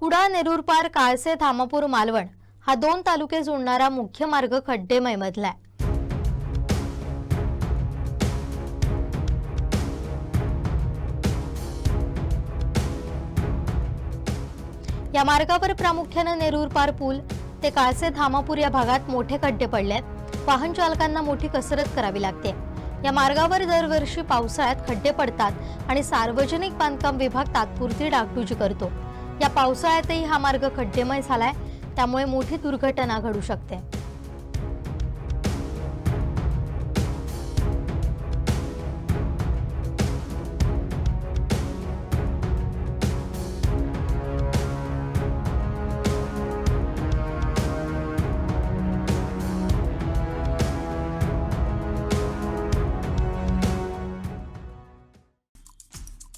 कुडा नेरूर पार काळसे धामापूर मालवण हा दोन तालुके जोडणारा मुख्य मार्ग खड्डेमय मधलाय. या मार्गावर प्रामुख्यानं नेरूर पार पूल ते काळसे धामापूर या भागात मोठे खड्डे पडलेत. वाहन चालकांना मोठी कसरत करावी लागते. या मार्गावर दरवर्षी पावसाळ्यात खड्डे पडतात आणि सार्वजनिक बांधकाम विभाग तात्पुरती डागडुजी करतो. या पावसाळ्यातही हा मार्ग खड्डेमय झालाय. त्यामुळे मोठी दुर्घटना घडू शकते.